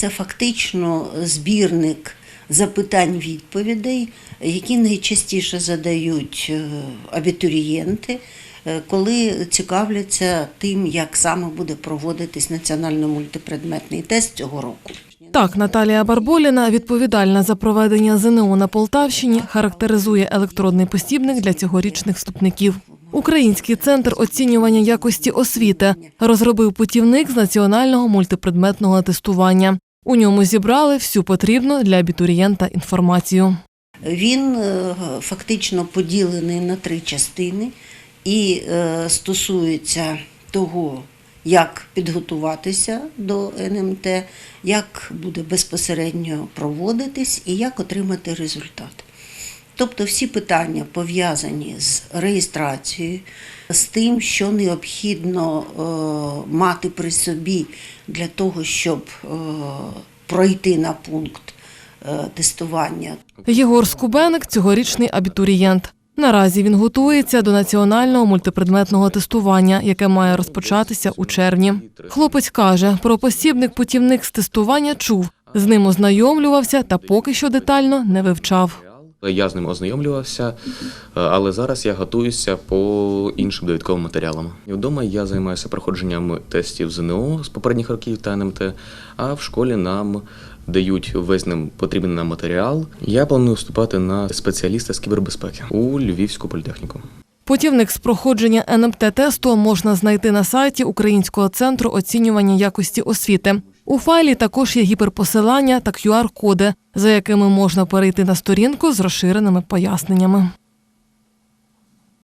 це фактично збірник запитань-відповідей, які найчастіше задають е, абітурієнти, е, коли цікавляться тим, як саме буде проводитись національно-мультипредметний тест цього року. Так, Наталія Барболіна, відповідальна за проведення ЗНО на Полтавщині, характеризує електронний посібник для цьогорічних вступників. Український центр оцінювання якості освіти розробив путівник з національного мультипредметного тестування. У ньому зібрали всю потрібну для абітурієнта інформацію. Він е, фактично поділений на три частини і е, стосується того, як підготуватися до НМТ, як буде безпосередньо проводитись і як отримати результат. Тобто всі питання пов'язані з реєстрацією, з тим, що необхідно е, мати при собі для того, щоб е, пройти на пункт е, тестування. Єгор Скубеник цьогорічний абітурієнт. Наразі він готується до національного мультипредметного тестування, яке має розпочатися у червні. Хлопець каже, про посібник путівник з тестування чув, з ним ознайомлювався та поки що детально не вивчав. Я з ним ознайомлювався, е, але зараз я готуюся по іншим довідковим матеріалам. Вдома я займаюся проходженням тестів ЗНО з попередніх років та НМТ, а в школі нам дають весь нам потрібний нам матеріал. Я планую вступати на спеціаліста з кібербезпеки у Львівську політехніку. Путівник з проходження НМТ-тесту можна знайти на сайті Українського центру оцінювання якості освіти. У файлі також є гіперпосилання та QR-коди, за якими можна перейти на сторінку з розширеними поясненнями.